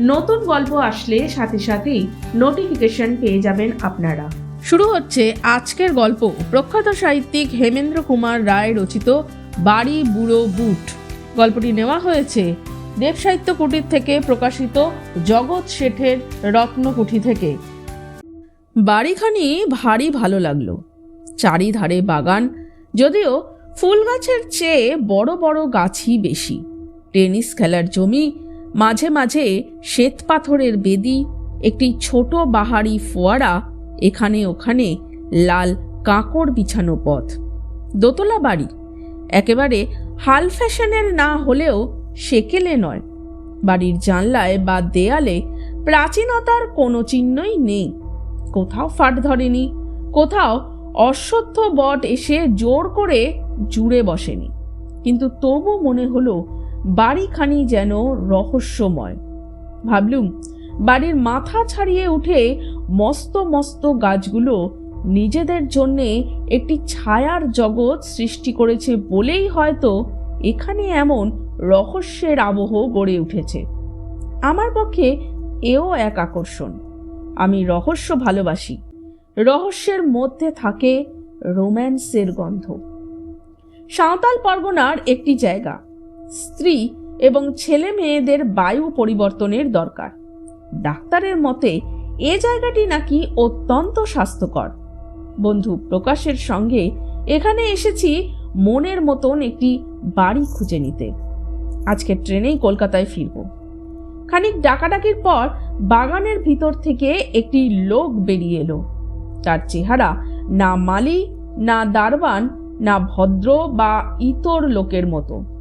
নতুন গল্প আসলে সাথে সাথেই নোটিফিকেশন পেয়ে যাবেন আপনারা। শুরু হচ্ছে আজকের গল্প। প্রখ্যাত সাহিত্যিক হেমেন্দ্র কুমার রায় রচিত বাড়ি, বুড়ো, বুট। গল্পটি নেওয়া হয়েছে দেব সাহিত্য কুটির থেকে প্রকাশিত জগৎ শেঠের রত্নকুঠি থেকে। বাড়িখানি ভারী ভালো লাগল। চারিধারে বাগান, যদিও ফুল গাছের চেয়ে বড় বড় গাছই বেশি। টেনিস খেলার জমি মাঝে মাঝে শ্বেত পাথরের বেদি, একটি ছোট বাহারি ফোয়ারা, এখানে ওখানে লাল কাঁকড় বিছানো পথ। দোতলা বাড়ি। একেবারে হাল ফ্যাশনের না হলেও সেকেলে নয়। বাড়ির জানলায় বা দেয়ালে প্রাচীনতার কোনো চিহ্নই নেই। কোথাও ফাট ধরেনি, কোথাও অশ্বত্থ বট এসে জোর করে জুড়ে বসেনি। কিন্তু তবু মনে হলো বাড়িখানি যেন রহস্যময়। ভাবলুম, বাড়ির মাথা ছাড়িয়ে উঠে মস্ত মস্ত গাছগুলো নিজেদের জন্যে একটি ছায়ার জগৎ সৃষ্টি করেছে বলেই হয়তো এখানে এমন রহস্যের আবহ গড়ে উঠেছে। আমার পক্ষে এও এক আকর্ষণ, আমি রহস্য ভালোবাসি। রহস্যের মধ্যে থাকে রোম্যান্সের গন্ধ। সাঁওতাল পরগনার একটি জায়গা স্ত্রী এবং ছেলে মেয়েদের বায়ু পরিবর্তনের দরকার। ডাক্তারের মতে, এ জায়গাটি নাকি অত্যন্ত স্বাস্থ্যকর। বন্ধু, প্রকাশের সঙ্গে এখানে এসেছি মনের মতন একটি বাড়ি খুঁজে নিতে। আজকে ট্রেনেই কলকাতায় ফিরব। খানিক ডাকাডাকির পর বাগানের ভিতর থেকে একটি লোক বেরিয়ে এলো। তার চেহারা না মালি, না দারবান না ভদ্র বা ইতর লোকের মতো।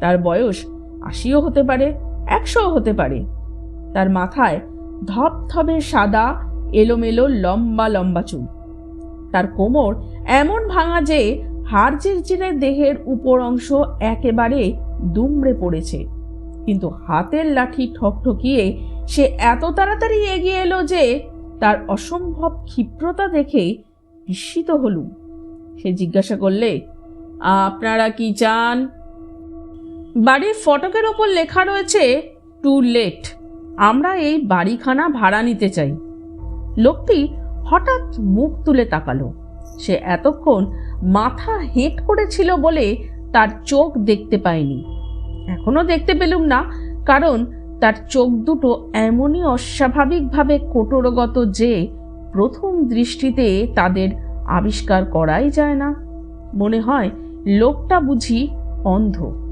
তার বয়স আশিও হতে পারে, একশোও হতে পারে। তার মাথায় ধপধপে সাদা, এলোমেলো, লম্বা লম্বা চুল। তার কোমর এমন ভাঙা যে চিরচিরে দেহের উপর অংশ একেবারে দুমড়ে পড়েছে। কিন্তু হাতের লাঠি ঠকঠকিয়ে সে এত তাড়াতাড়ি এগিয়ে এলো যে তার অসম্ভব ক্ষিপ্রতা দেখে বিস্মিত হলুম। সে জিজ্ঞাসা করলে, আপনারা কি চান? বাড়ির ফটকের ওপর লেখা রয়েছে, টু লেট। আমরা এই বাড়িখানা ভাড়া নিতে চাই। লোকটি হঠাৎ মুখ তুলে তাকালো। সে এতক্ষণ মাথা হেঁট করেছিল বলে তার চোখ দেখতে পায়নি। এখনও দেখতে পেলুম না, কারণ তার চোখ দুটো এমনই অস্বাভাবিকভাবে কোটরগত যে প্রথম দৃষ্টিতে তাদের আবিষ্কার করাই যায় না। মনে হয় লোকটা বুঝি অন্ধ।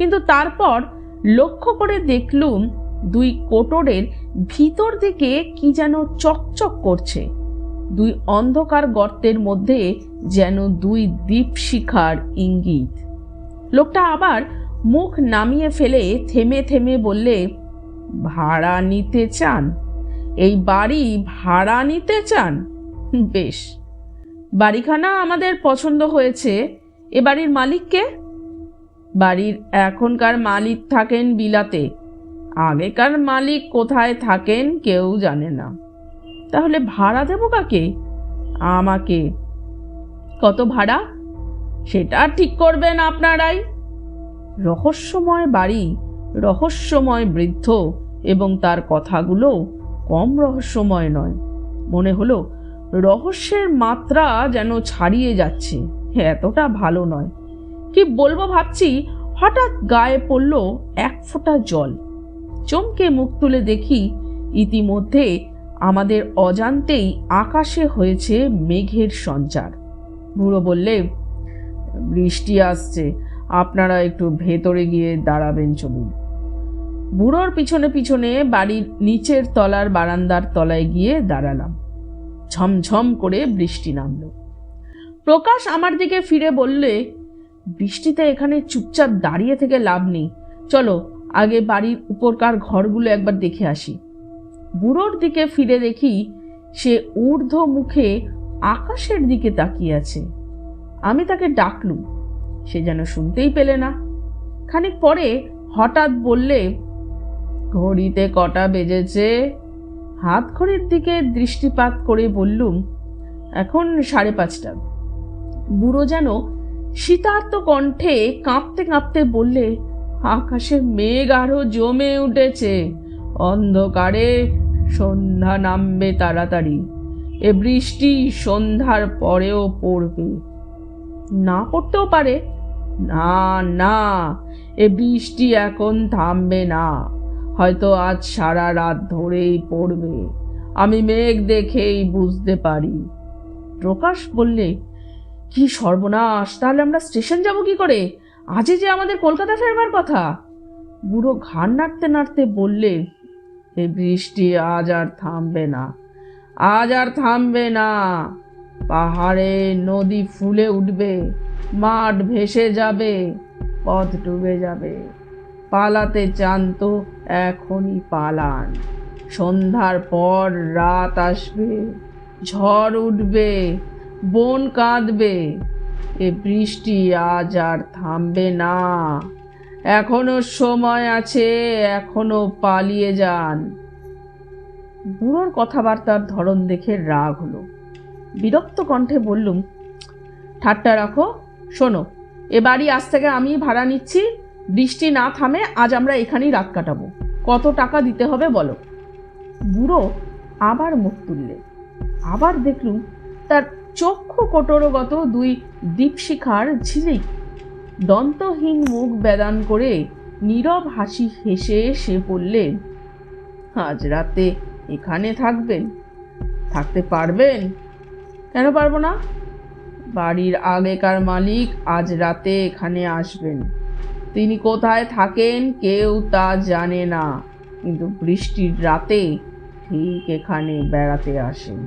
কিন্তু তারপর লক্ষ্য করে দেখলুম দুই কোটরের ভিতর দিকে কি যেন চকচক করছে। দুই অন্ধকার গর্তের মধ্যে যেন দুই দীপশিখার ইঙ্গিত। লোকটা আবার মুখ নামিয়ে ফেলে থেমে থেমে বললে, ভাড়া নিতে চান? এই বাড়ি ভাড়া নিতে চান? বেশ। বাড়িখানা আমাদের পছন্দ হয়েছে। এ বাড়ির মালিককে? বাড়ির এখনকার মালিক থাকেন বিলাতে। আগেকার মালিক কোথায় থাকেন কেউ জানে না। তাহলে ভাড়া দেবো কাকে? আমাকে। কত ভাড়া? সেটা ঠিক করবেন আপনারাই। রহস্যময় বাড়ি, রহস্যময় বৃদ্ধ এবং তার কথাগুলো কম রহস্যময় নয়। মনে হলো, রহস্যের মাত্রা যেন ছাড়িয়ে যাচ্ছে, এতটা ভালো নয়। কি বলব ভাবছি? হঠাৎ গায়ে পড়ল এক ফোঁটা জল। চমকে মুখ তুলে দেখি ইতিমধ্যে আমাদের অজান্তেই আকাশে হয়েছে মেঘের সঞ্চার। বুড়ো বললে, বৃষ্টি আসছে, আপনারা একটু ভেতরে গিয়ে দাঁড়াবেন চলুন। বুড়োর পিছনে পিছনে বাড়ির নিচের তলার বারান্দার তলায় গিয়ে দাঁড়ালাম। ঝমঝম করে বৃষ্টি নামলো। প্রকাশ আমার দিকে ফিরে বললে বৃষ্টিতে এখানে চুপচাপ দাঁড়িয়ে থেকে লাভ নেই। চলো, আগে বাড়ির উপরকার ঘরগুলো একবার দেখে আসি। বুড়োর দিকে ফিরে দেখি সে ঊর্ধ্ব মুখে আকাশের দিকে তাকিয়ে আছে। আমি তাকে ডাকলুম। সে যেন শুনতেই পেলে না। খানিক পরে হঠাৎ বললে, ঘড়িতে কটা বেজেছে? হাত ঘড়ির দিকে দৃষ্টিপাত করে বললুম, এখন সাড়ে পাঁচটা। বুড়ো যেন শীতার্ত কণ্ঠে কাঁপতে কাঁপতে বললে আকাশে মেঘ আরও জমে উঠেছে। অন্ধকারে সন্ধ্যা নামবে তাড়াতাড়ি। এ বৃষ্টি সন্ধ্যার পরেও পড়বে। না পড়তেও পারে। না না, এ বৃষ্টি এখন থামবে না। হয়তো আজ সারা রাত ধরেই পড়বে। আমি মেঘ দেখেই বুঝতে পারি। প্রকাশ বললে কি সর্বনাশ! তাহলে আমরা স্টেশন যাব কি করে? আজই যে আমাদের কলকাতা ফেরবার কথা। বুড়ো ঘাড় নাড়তে নাড়তে বললে, এ বৃষ্টি আজ আর থামবে না, আজ আর থামবে না। পাহাড়ে নদী ফুলে উঠবে, মাঠ ভেসে যাবে, পথ ডুবে যাবে। পালাতে চান তো এখনই পালান। সন্ধ্যার পর রাত আসবে, ঝড় উঠবে বন কাঁদবে। এ বৃষ্টি আজ আর থামবে না। এখনও সময় আছে, এখনও পালিয়ে যান। বুড়োর কথাবার্তার ধরন দেখে রাগ হলো। বিরক্ত কণ্ঠে বললুম, ঠাট্টা রাখো, শোনো, এ বাড়ি আজ থেকে আমি ভাড়া নিচ্ছি। বৃষ্টি না থামে আজ আমরা এখানেই রাত কাটাবো। কত টাকা দিতে হবে বলো? বুড়ো আবার মুখ তুললে। আবার দেখলুম, তার চক্ষু কোটরগত দুই দীপশিখার ঝিলিক। দন্তহীন মুখ বেদান করে নীরব হাসি হেসে সে বললে, আজ রাতে এখানে থাকবেন? থাকতে পারবেন? কেন পারব না? বাড়ির আগেকার মালিক আজ রাতে এখানে আসবেন। তিনি কোথায় থাকেন কেউ তা জানে না, কিন্তু বৃষ্টির রাতে ঠিক এখানে বেড়াতে আসেন।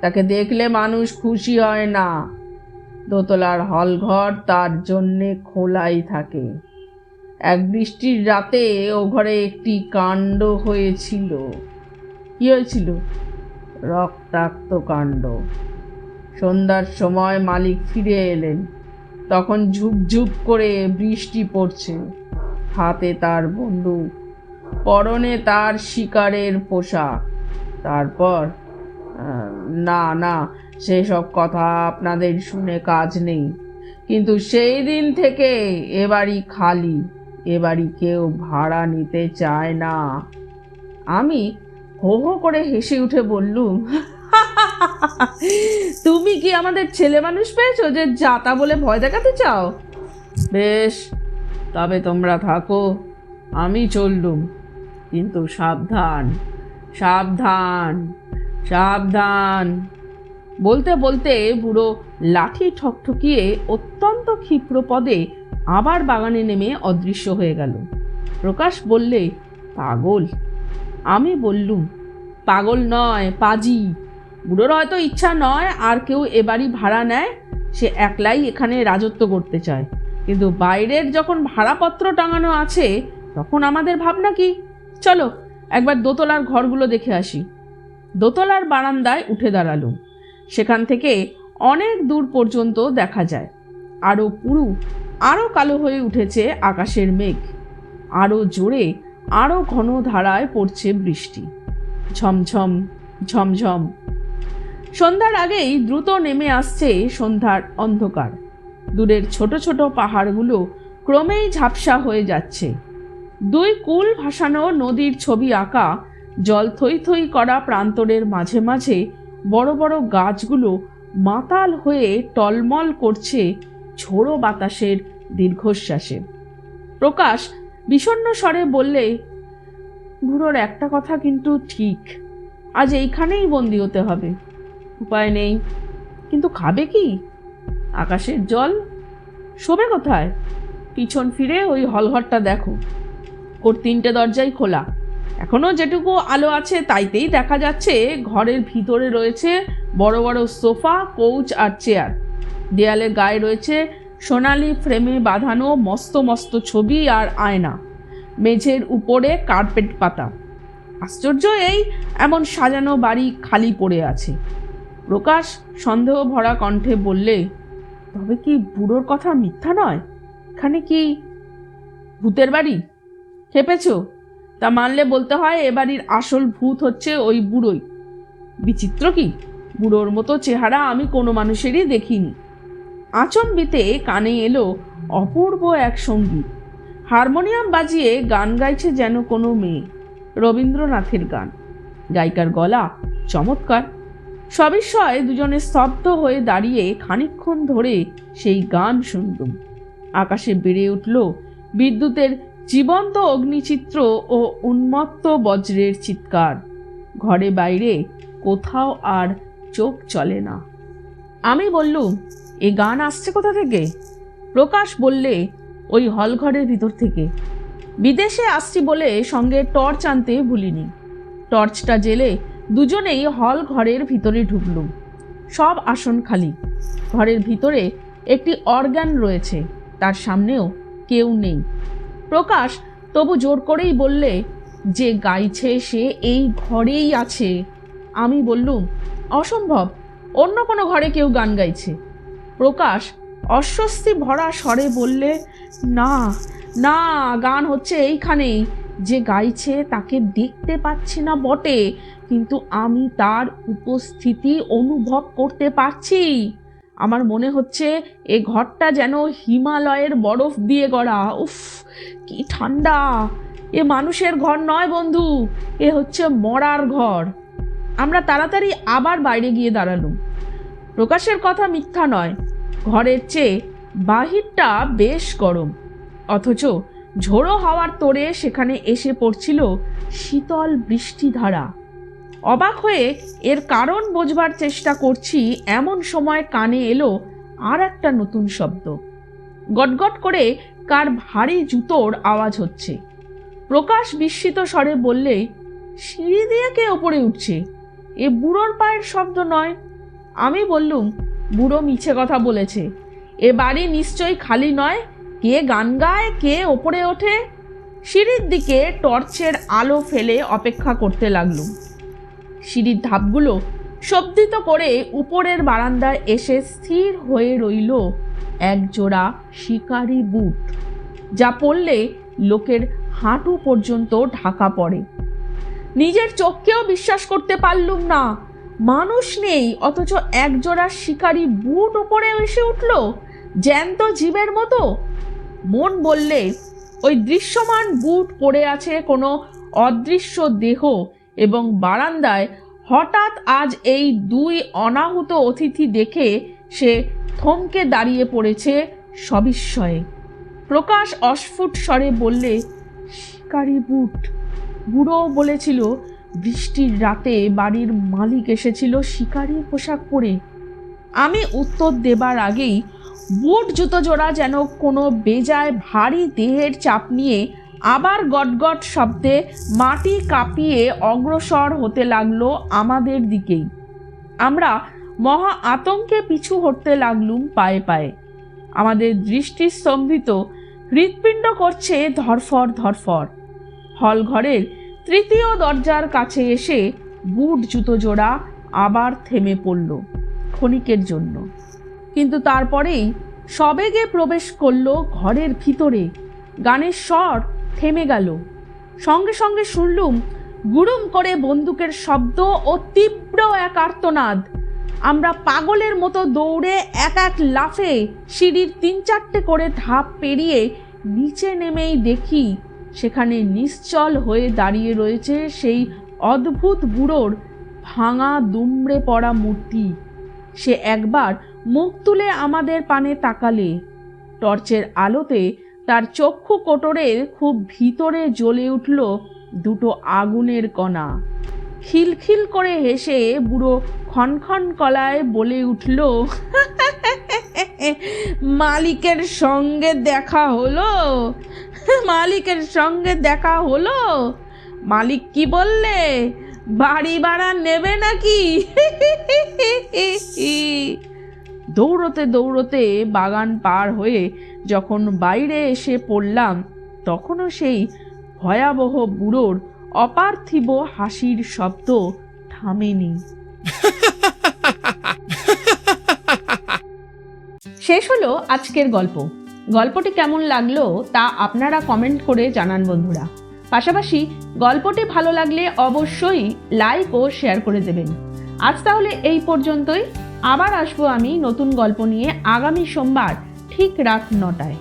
তাকে দেখলে মানুষ খুশি হয় না। দোতলার হলঘর তার জন্যে খোলাই থাকে। এক বৃষ্টির রাতে ও ঘরে একটি কাণ্ড হয়েছিল। কি হয়েছিল? রক্তাক্ত কাণ্ড। সন্ধ্যার সময় মালিক ফিরে এলেন। তখন ঝুপঝুপ করে বৃষ্টি পড়ছে। হাতে তার বন্দুক, পরনে তার শিকারের পোশাক। তারপর না না, সেসব কথা আপনাদের শুনে কাজ নেই। কিন্তু সেই দিন থেকে এ বাড়ি খালি এ বাড়ি কেউ ভাড়া নিতে চায় না। আমি হো হো করে হেসে উঠে বললুম তুমি কি আমাদের ছেলে মানুষ পেয়েছ যে যাতা বলে ভয় দেখাতে চাও? বেশ, তবে তোমরা থাকো, আমি চললুম। কিন্তু সাবধান সাবধান। সাবধান। বলতে বলতে বুড়ো লাঠি ঠকঠকিয়ে অত্যন্ত ক্ষিপ্র পদে আবার বাগানে নেমে অদৃশ্য হয়ে গেল। প্রকাশ বললে, পাগল। আমি বললুম, পাগল নয়, পাজি। বুড়োর হয়তো ইচ্ছা নয় আর কেউ এ বাড়ি ভাড়া নেয়, সে একলাই এখানে রাজত্ব করতে চায়। কিন্তু বাইরের যখন ভাড়াপত্র টাঙানো আছে, তখন আমাদের ভাবনা কি? চলো, একবার দোতলার ঘরগুলো দেখে আসি। দোতলার বারান্দায় উঠে দাঁড়ালুম। সেখান থেকে অনেক দূর পর্যন্ত দেখা যায়। আরও পুরু আরও কালো হয়ে উঠেছে আকাশের মেঘ। আরও জোরে আরও ঘন ধারায় পড়ছে বৃষ্টি। ঝমঝম ঝমঝম। সন্ধ্যার আগেই দ্রুত নেমে আসছে সন্ধ্যার অন্ধকার। দূরের ছোট ছোট পাহাড়গুলো ক্রমেই ঝাপসা হয়ে যাচ্ছে। দুই কুল ভাসানো নদীর ছবি আঁকা জল থই থই করা প্রান্তরের মাঝে মাঝে বড় বড় গাছগুলো মাতাল হয়ে টলমল করছে ঝোড়ো বাতাসের দীর্ঘশ্বাসে। প্রকাশ বিষণ্ণ স্বরে বললে, বুড়োর একটা কথা কিন্তু ঠিক, আজ এইখানেই বন্দি হতে হবে। উপায় নেই, কিন্তু খাবে কি? আকাশের জল? শোবে কোথায়? পিছন ফিরে ওই হলঘরটা দেখো। ওর তিনটে দরজাই খোলা। এখনও যেটুকু আলো আছে তাইতেই দেখা যাচ্ছে, ঘরের ভিতরে রয়েছে বড় বড় সোফা কোচ আর চেয়ার দেয়ালের গায়ে রয়েছে সোনালি ফ্রেমে বাঁধানো মস্ত মস্ত ছবি আর আয়না। মেঝের উপরে কার্পেট পাতা। আশ্চর্য এই, এমন সাজানো বাড়ি খালি পড়ে আছে। প্রকাশ সন্দেহ ভরা কণ্ঠে বললে, তবে কি বুড়োর কথা মিথ্যা নয়? এখানে কি ভূতের বাড়ি? খেপেছ? তা মানলে বলতে হয় এ বাড়ির আসল ভূত হচ্ছে ওই বুড়োই। বিচিত্র কি? বুড়োর মতো চেহারা আমি কোনো মানুষেরই দেখিনি। আচম্বিতে কানে এলো অপূর্ব এক সংগীত। হারমোনিয়াম বাজিয়ে গান গাইছে যেন কোনো মেয়ে। রবীন্দ্রনাথের গান। গায়িকার গলা চমৎকার। সবিস্ময়ে দুজনে স্তব্ধ হয়ে দাঁড়িয়ে খানিকক্ষণ ধরে সেই গান শুনতুম আকাশে বেড়ে উঠল বিদ্যুতের জীবন্ত অগ্নিচিত্র ও উন্মত্ত বজ্রের চিৎকার। ঘরে বাইরে কোথাও আর চোখ চলে না। আমি বললুম, এ গান আসছে কোথা থেকে? প্রকাশ বললে, ওই হলঘরের ভিতর থেকে। বিদেশে আসছি বলে সঙ্গে টর্চ আনতে ভুলিনি। টর্চটা জেলে দুজনেই হল ঘরের ভিতরে ঢুকলুম। সব আসন খালি। ঘরের ভিতরে একটি অর্গান রয়েছে। তার সামনেও কেউ নেই। প্রকাশ তবু জোর করেই বললে, যে গাইছে সে এই ঘরেই আছে। আমি বললুম, অসম্ভব, অন্য কোনো ঘরে কেউ গান গাইছে। প্রকাশ অস্বস্তি ভরা স্বরে বললে, না না, গান হচ্ছে এইখানেই। যে গাইছে তাকে দেখতে পাচ্ছি না বটে, কিন্তু আমি তার উপস্থিতি অনুভব করতে পারছি। আমার মনে হচ্ছে এ ঘরটা যেন হিমালয়ের বরফ দিয়ে গড়া। উফ, কি ঠান্ডা। এ মানুষের ঘর নয় বন্ধু, এ হচ্ছে মরার ঘর। আমরা তাড়াতাড়ি আবার বাইরে গিয়ে দাঁড়ালুম। প্রকাশের কথা মিথ্যা নয়, ঘরের চেয়ে বাহিরটা বেশ গরম। অথচ ঝোড়ো হাওয়ার তোড়ে সেখানে এসে পড়ছিল শীতল বৃষ্টিধারা। অবাক হয়ে এর কারণ বোঝবার চেষ্টা করছি, এমন সময় কানে এলো আর একটা নতুন শব্দ। গটগট করে কার ভারী জুতোর আওয়াজ হচ্ছে। প্রকাশ বিস্মিত স্বরে বললে, সিঁড়ি দিয়ে কে ওপরে উঠছে? এ বুড়োর পায়ের শব্দ নয়। আমি বললুম, বুড়ো মিছে কথা বলেছে। এ বাড়ি নিশ্চয়ই খালি নয়। কে গান গায়, কে ওপরে ওঠে? সিঁড়ির দিকে টর্চের আলো ফেলে অপেক্ষা করতে লাগলুম। সিঁড়ির ধাপগুলো শব্দিত করে উপরের বারান্দায় এসে স্থির হয়ে রইল এক জোড়া শিকারি বুট, যা পড়লে লোকের হাঁটু পর্যন্ত ঢাকা পড়ে। নিজের চোখকেও বিশ্বাস করতে পারলুম না। মানুষ নেই, অথচ একজোড়া শিকারি বুট উপরে এসে উঠল, জ্যান্ত জীবের মতো। মন বললে, ওই দৃশ্যমান বুট পড়ে আছে কোনো অদৃশ্য দেহ এবং বারান্দায় হঠাৎ আজ এই দুই অনাহুত অতিথি দেখে সে থমকে দাঁড়িয়ে পড়েছে সবিস্ময়ে। প্রকাশ অস্ফুট স্বরে বললে, শিকারি বুট। বুড়ো বলেছিল, বৃষ্টির রাতে বাড়ির মালিক এসেছিল শিকারির পোশাক পরে। আমি উত্তর দেবার আগেই বুট জুতো জোড়া যেন কোনো বেজায় ভারী দেহের চাপ নিয়ে আবার গটগট শব্দে মাটি কাঁপিয়ে অগ্রসর হতে লাগল আমাদের দিকেই। আমরা মহা আতঙ্কে পিছু হটতে লাগলুম পায়ে পায়ে। আমাদের দৃষ্টি স্তম্ভিত হৃৎপিণ্ড করছে ধরফর ধরফর। হল ঘরের তৃতীয় দরজার কাছে এসে বুট জুতো জোড়া আবার থেমে পড়ল ক্ষণিকের জন্য। কিন্তু তারপরেই সবেগে প্রবেশ করল ঘরের ভিতরে। গানের স্বর থেমে গেল। সঙ্গে সঙ্গে শুনলুম গুড়ুম করে বন্দুকের শব্দ ও তীব্র এক আর্তনাদ। আমরা পাগলের মতো দৌড়ে এক এক লাফে সিঁড়ির তিন চারটে করে ধাপ পেরিয়ে নিচে নেমেই দেখি সেখানে নিশ্চল হয়ে দাঁড়িয়ে রয়েছে সেই অদ্ভুত বুড়োর ভাঙা দুমড়ে পড়া মূর্তি। সে একবার মুখ তুলে আমাদের পানে তাকালে, টর্চের আলোতে তার চক্ষু কোটরের খুব ভিতরে জ্বলে উঠল দুটো আগুনের কণা। খিলখিল করে হেসে বুড়ো খনখন কলায় বলে উঠল, মালিকের সঙ্গে দেখা হলো? মালিকের সঙ্গে দেখা হলো? মালিক কি বললে? বাড়ি ভাড়া নেবে নাকি? দৌড়তে দৌড়তে বাগান পার হয়ে যখন বাইরে এসে পড়লাম, তখনও সেই ভয়াবহ বুড়োর অপার্থিব হাসির শব্দ থামেনি। শেষ হলো আজকের গল্প। গল্পটি কেমন লাগল তা আপনারা কমেন্ট করে জানান বন্ধুরা। পাশাপাশি গল্পটি ভালো লাগলে অবশ্যই লাইক ও শেয়ার করে দেবেন। আজ তাহলে এই পর্যন্তই। আবার আসব আমি নতুন গল্প নিয়ে আগামী সোমবার ঠিক রাত নটায়।